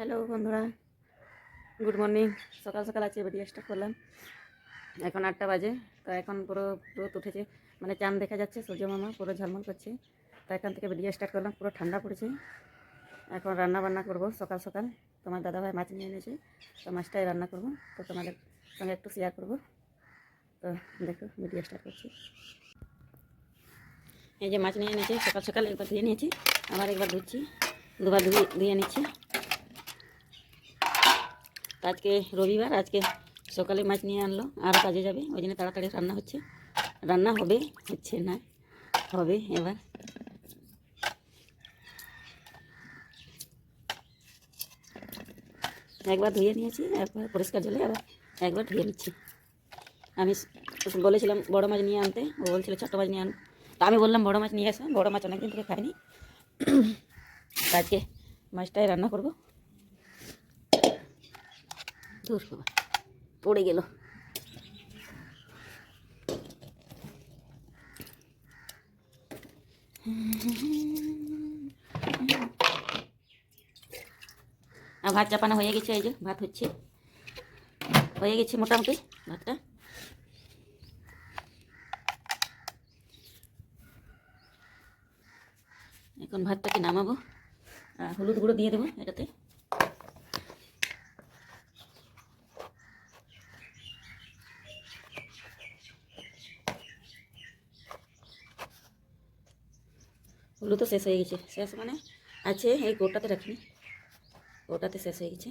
Hello বন্ধুরা, good morning. সকাল সকাল আছে স্টার্ট করলাম। এখন আটটা বাজে, তো এখন পুরো রোদ উঠেছে মানে চাঁদ দেখা যাচ্ছে, সূর্য মামা পুরো ঝলমল করছে। তো এখান থেকে ভিডিও স্টার্ট করলাম, পুরো ঠান্ডা পড়েছে। এখন রান্না বান্না করব সকাল সকাল। তোমার দাদাভাই মাছ নিয়ে এনেছে, তো মাছটাই রান্না করব। তো তোমাদের সঙ্গে একটু শেয়ার করব। তো দেখো ভিডিও স্টার্ট করছি। এই যে মাছ নিয়ে এনেছে, সকাল সকাল একবার ধুয়ে নিয়েছি, আবার একবার ধুচ্ছি, দুবার ধুয়ে ধুয়ে নিচ্ছি। আজকে রবিবার, আজকে সকালে মাছ নিয়ে আনলো। আর কাজে যাবে, ওই জন্য তাড়াতাড়ি রান্না হচ্ছে। রান্না হবে, হচ্ছে না, হবে এবার। একবার ধুয়ে নিয়েছি, একবার পরিষ্কার জলে, আবার একবার ধুয়ে নিচ্ছি। আমি বলেছিলাম বড় মাছ নিয়ে আনতে, ও বলছিল ছোটো মাছ নিয়ে আন। তা আমি বললাম, বড় মাছ নিয়ে আসো, বড় মাছ অনেকদিন থেকে খাইনি। আজকে মাছটাই রান্না করব। বাবা পড়ে গেল। ভাত চাপানো হয়ে গেছে, এই যে ভাত হচ্ছে। হয়ে গেছে মোটামুটি ভাতটা। এখন ভাতটাকে নামাবো। আর হলুদ গুঁড়ো দিয়ে দেবো এটাতে। হলুদ তো শেষ হয়ে গেছে। শেষ মানে আছে, এই গোটাতে রাখিনি। গোটাতে শেষ হয়ে গেছে।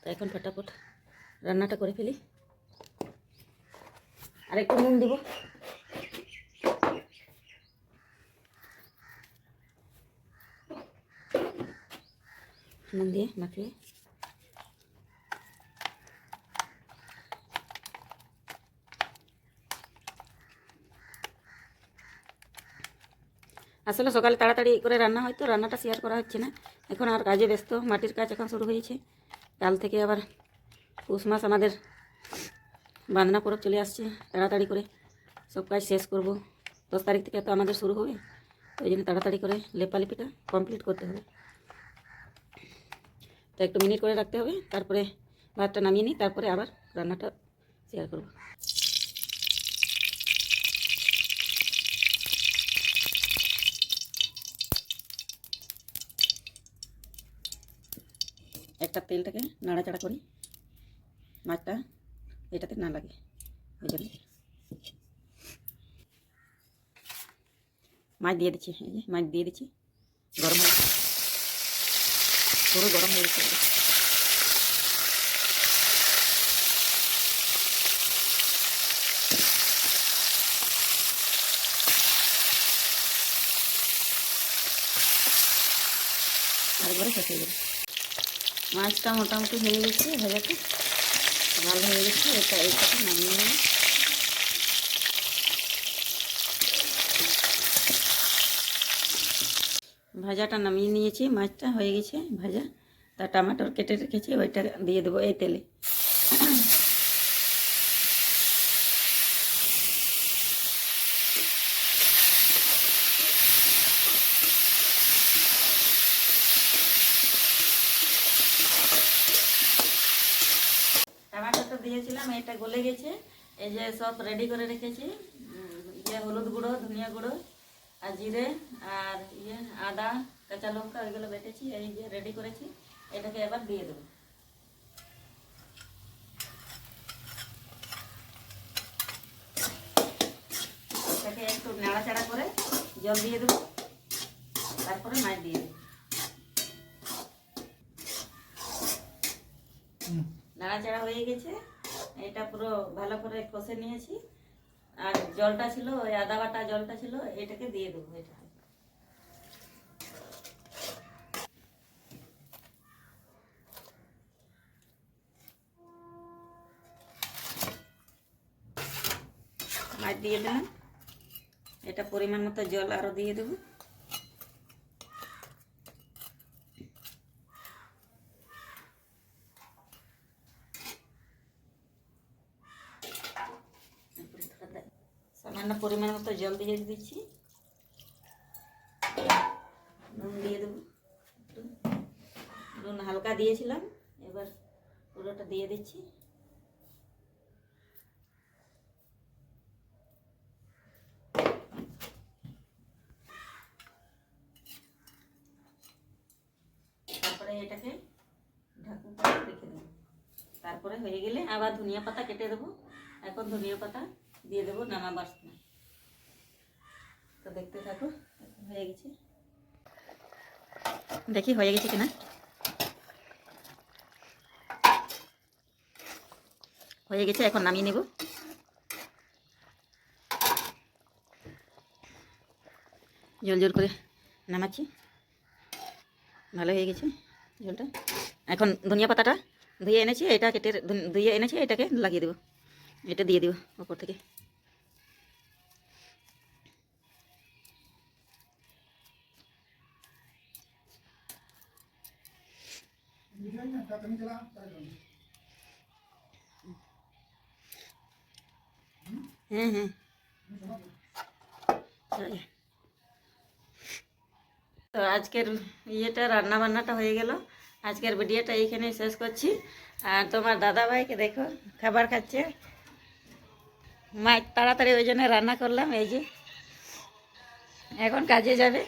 তো এখন ফটাফট রান্নাটা করে ফেলি। আর একটু নুন দিব। নুন দিয়ে মাখিয়ে আসলে সকালে তাড়াতাড়ি করে রান্না হয় তো, রান্নাটা শেয়ার করা হচ্ছে না। এখন আর কাজে ব্যস্ত, মাটির কাজ এখন শুরু হয়েছে। কাল থেকে আবার পৌষ মাস আমাদের বাঁধনা পরব চলে আসছে, তাড়াতাড়ি করে সব কাজ শেষ করব। দশ তারিখ থেকে তো আমাদের শুরু হবে, ওই জন্য তাড়াতাড়ি করে লেপালেপিটা কমপ্লিট করতে হবে। তো একটু মিনিট করে রাখতে হবে, তারপরে ভাতটা নামিয়ে নিই, তারপরে আবার রান্নাটা শেয়ার করব। একটা তেলটাকে নাড়াচাড়া করি। মাছটা এটাতে না লাগে। ওই জন্য। মাছ দিয়ে দিচ্ছি, এই যে মাছ দিয়ে দিচ্ছি। গরম হয়ে পুরো গরম হয়ে গেছে। আরেকবারে শেষ হয়ে যাবে মাছটা মোটামুটি হয়ে গেছে, ভাজাটা ভালো হয়ে গেছে, এটা এটাকে নামিয়ে নেব। ভাজাটা নামিয়ে নিয়েছি, মাছটা হয়ে গেছে, ভাজা। তা টমাটোর কেটে রেখেছি, ওইটা দিয়ে দেবো এই তেলে। দিয়েছিলাম এটা গলে গেছে। এই যে সব রেডি করে রেখেছি। ইয়ে হলুদ গুঁড়ো ধনিয়া গুঁড়ো আর জিরে আর ইয়ে আদা কাঁচা লঙ্কা ওইগুলো বেটেছি এই যে রেডি করেছি। এটাকে এবার দিয়ে দেবো। এটাকে একটু নাড়াচাড়া করে জল দিয়ে দেবো। তারপরে মাছ দিয়ে দেবো। নাড়াচাড়া হয়ে গেছে। এটা পুরো ভালো করে কষে নিয়েছি। আর জলটা ছিল, ওই আদা বাটা জলটা ছিল, এটাকে দিয়ে দেবো এটা। মাছ দিয়ে দিলাম। এটা পরিমাণ মতো জল আরও দিয়ে দেবো। সামান্য পরিমাণ মতো জল দিয়ে দিচ্ছি। নুন দিয়ে দেবো। নুন হালকা দিয়েছিলাম, এবার পুরোটা দিয়ে দিচ্ছি। তারপরে এটাকে ঢাকুন করে রেখে দেবো। তারপরে হয়ে গেলে আবার ধনিয়া পাতা কেটে দেবো। এখন ধনিয়া পাতা দিয়ে দেবো নামাবার সময় তো দেখতে হয়ে গেছে। দেখি হয়ে গেছে কিনা? হয়ে গেছে, এখন নামিয়ে নেব। জল জল করে নামাচ্ছি। ভালো হয়ে গেছে জলটা। এখন ধনিয়া পাতাটা ধুয়ে এনেছি, এটা কেটে ধুয়ে এনেছি, এটাকে লাগিয়ে দেবো। এটা দিয়ে দেবো ওপর থেকে। হ্যাঁ চলে। তো আজকের ইয়েটা রান্না বান্নাটা হয়ে গেল। আজকের ভিডিওটা এইখানে শেষ করছি। আর তোমার দাদা ভাইকে দেখো, খাবার খাচ্ছে। মা, তাড়াতাড়ি ওই জন্য রান্না করলাম, এই যে। এখন কাজে যাবে।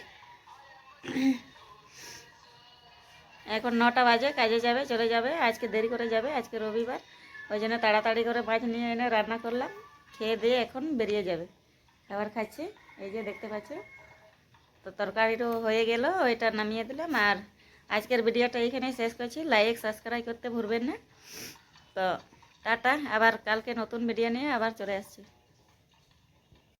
এখন নটা বাজে, কাজে যাবে, চলে যাবে, আজকে দেরি করে যাবে, আজকে রবিবার। ওই জন্য তাড়াতাড়ি করে মাছ নিয়ে এনে রান্না করলাম, খেয়ে দিয়ে এখন বেরিয়ে যাবে। খাবার খাচ্ছে, এই যে দেখতে পাচ্ছে। তো তরকারিটাও হয়ে গেল, ওইটা নামিয়ে দিলাম। আর আজকের ভিডিওটা এইখানে শেষ করছি। লাইক সাবস্ক্রাইব করতে ভুলবেন না। তো টাটা, আবার কালকে নতুন ভিডিও নিয়ে আবার চলে আসছি।